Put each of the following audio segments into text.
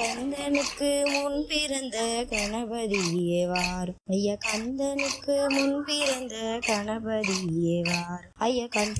கந்தனுக்கு முன் பிறந்த கணபதியே ஐயா கந்தனுக்கு முன் பிறந்த கணபதியே ஐயா கண்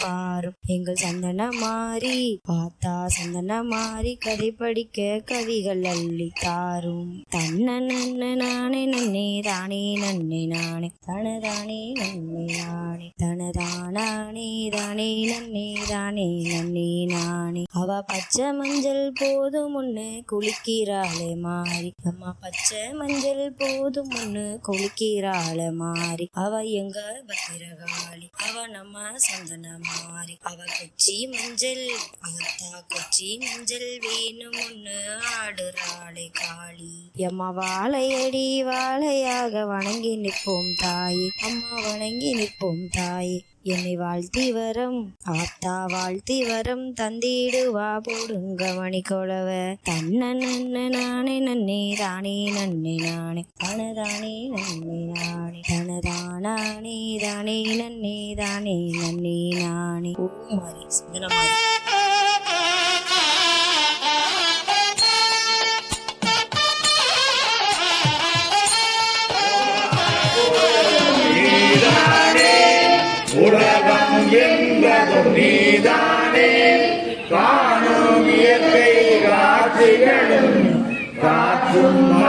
பாரும். எங்கள் சந்தன மாறி பார்த்தா சந்தன மாறி கதை படிக்க கவிகள் அள்ளி தாரும். தன்ன நன்ன நானே நன்னே தானே நன்னே நானே. தனதானே நன்னே நானே. தனதானே தானே நன்னே தானே நன்னே நானே. அவ பச்சை மஞ்சள் போதும் முன்னு குளிக்கிறாளே மாறி. அம்மா பச்சை மஞ்சள் போதும் முன்னு குளிக்கிறாளே மாறி. அவ எங்க பத்திரகாளி? அவனமா சந்தனமாரி. அவ கொச்சி மஞ்சள் ஆத்தா கொச்சி மஞ்சள் வேணும் ஒண்ணு ஆடுறாளே காளி. எம்மா வாழையடி வாழையாக வணங்கி நிற்போம் தாயே. அம்மா வணங்கி நிற்போம் தாயே. என்னை வாழ்த்தி வரம் ஆத்தா வாழ்த்தி வரம் தந்திடுவா போடுங்க மணி கொலவ தன்ன நன்ன நானே நன்னே தானே நன்னே நானே. தனதானே நன்னே நானே. தனதானே தானே நன்னே தானே நன்னே நானே. ஓ மாதிரி நீதானே காணும் இயற்கை காட்சிகளும் காற்றும்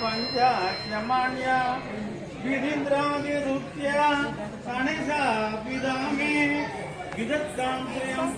पञ्चाक्षमाण्या विधिन्द्रादिरुत्या कणसा पिदामे विदत्तान्त्रयं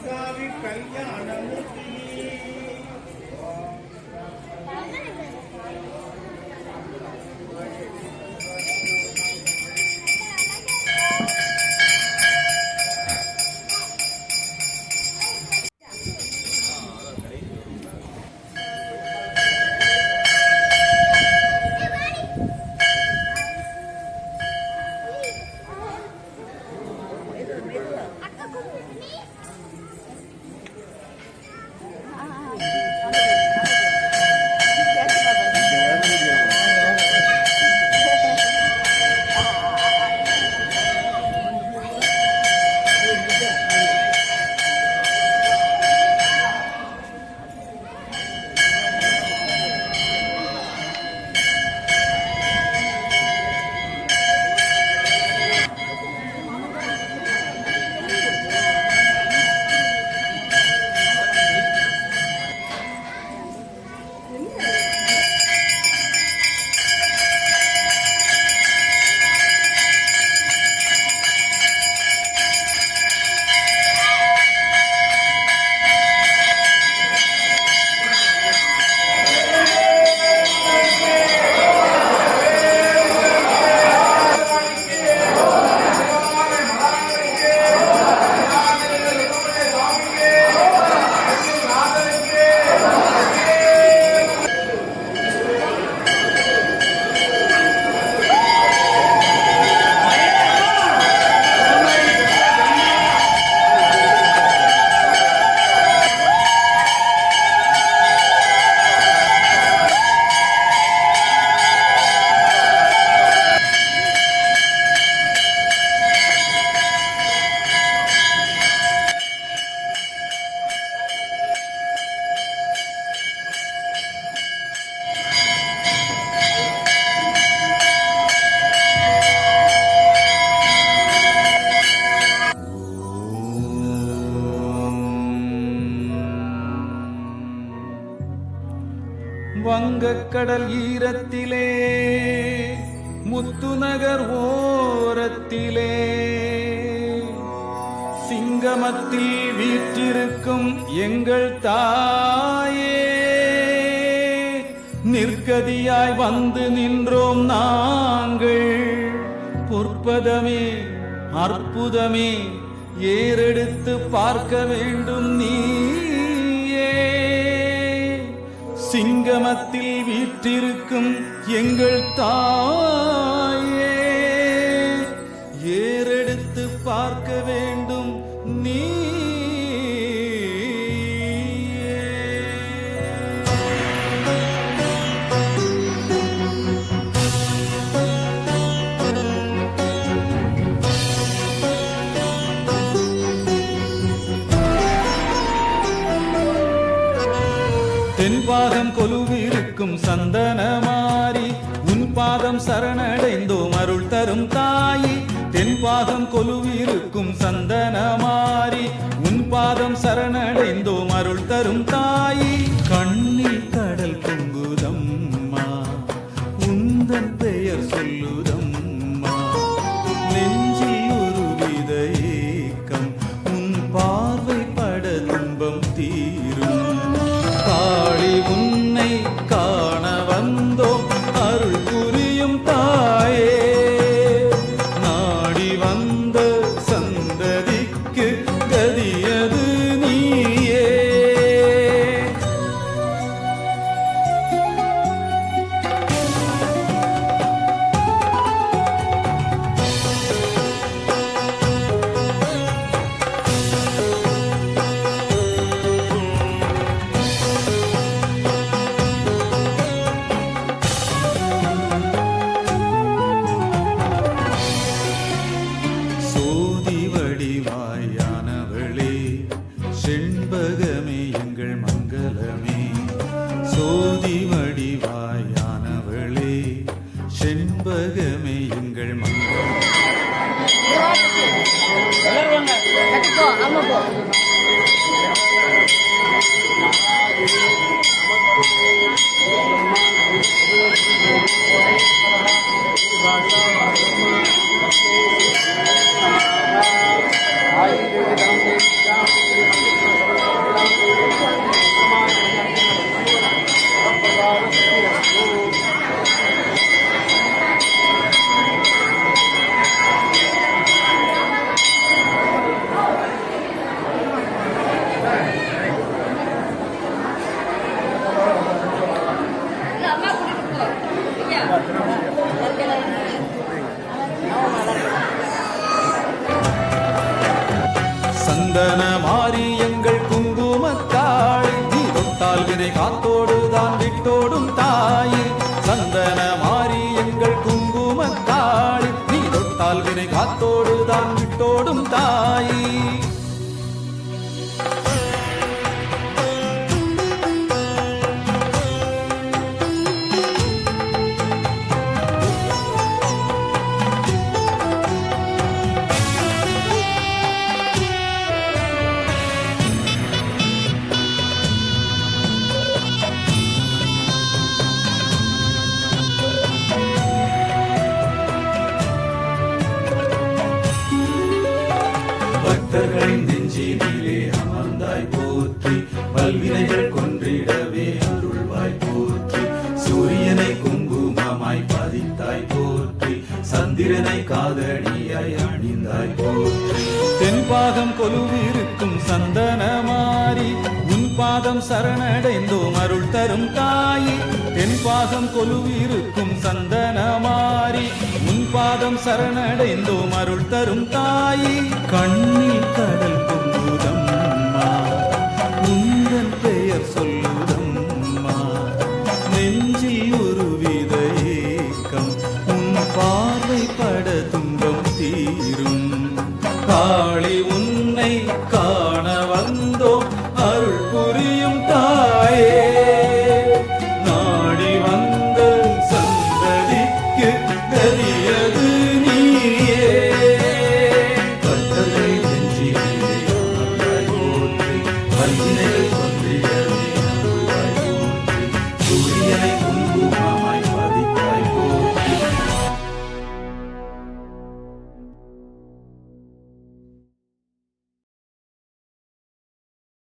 வங்கக்கடல் ஈரத்திலே முத்துநகர் ஓரத்திலே. சிங்கமத்தில் வீற்றிருக்கும் எங்கள் தாயே நிற்கதியாய் வந்து நின்றோம் நாங்கள். பொற்பதமே அற்புதமே ஏறெடுத்து பார்க்க வேண்டும் நீ சிங்கமத்தில் வீற்றிருக்கும் எங்கள் தாயே. ஏறெடுத்து பார்க்க வேண்டும் நீ தென்பாகம் நிற்கும் சந்தனமாரி உன் பாதம் சரணடைந்தோம் அருள் தரும் தாயி. தென் பாதம் கொலுவிருக்கும் சந்தனமாரி உன் பாதம் சரணடைந்தோம் அருள் தரும் தாயி. செண்பகமே எங்கள் மங்களமே. சோதி வடிவாயானவளே செண்பகமே எங்கள் மங்களமே தொட்டால் வினை காத்தோடு தான் விட்டோடும் தாயே பக்தர்களின் நெஞ்சினிலே அமர்ந்தாய் போற்றி பல்வினைகள் கொன்றிடவே அருள்வாய் போற்றி. சூரியனை குங்குமமாய் பதித்தாய் போற்றி சந்திரனை காதடியாய் அணிந்தாய் போற்றி. தென்பாகம் கொலுவிருக்கும் சந்தனமாரி உன் பாதம் சரணடைந்தோம் அருள் தரும் தாயி. தென்பாகம் கொலுவிருக்கும் சந்தனமாரி உன் பாதம் சரணடைந்தோம் அருள் தரும் தாயி. கண்ணில் கடல் பொங்குதம்மா உங்கள் பெயர் சொல்லுதம்மா